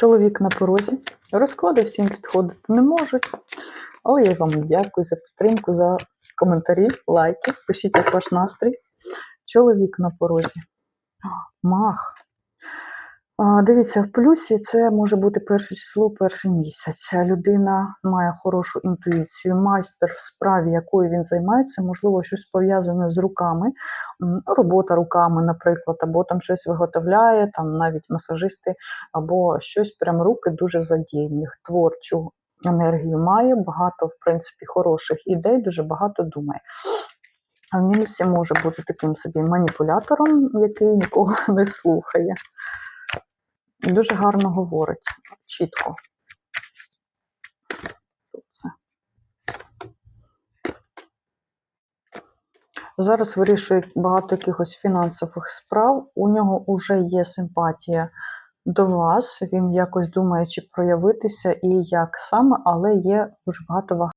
Чоловік на порозі. Розклади всім підходити не можуть. Але я вам дякую за підтримку, за коментарі, лайки. Пишіть, як ваш настрій. Чоловік на порозі. Мах. Дивіться, в плюсі це може бути перше число, перший місяць. Людина має хорошу інтуїцію, майстер в справі, якою він займається, можливо, щось пов'язане з руками, робота руками, наприклад, або там щось виготовляє, там навіть масажисти, або щось прям руки дуже задіяні, творчу енергію має, багато, в принципі, хороших ідей, дуже багато думає. А в мінусі може бути таким собі маніпулятором, який нікого не слухає. Дуже гарно говорить, чітко. Зараз вирішує багато якихось фінансових справ. У нього вже є симпатія до вас. Він якось думає, чи проявитися і як саме, але є дуже багато ваг.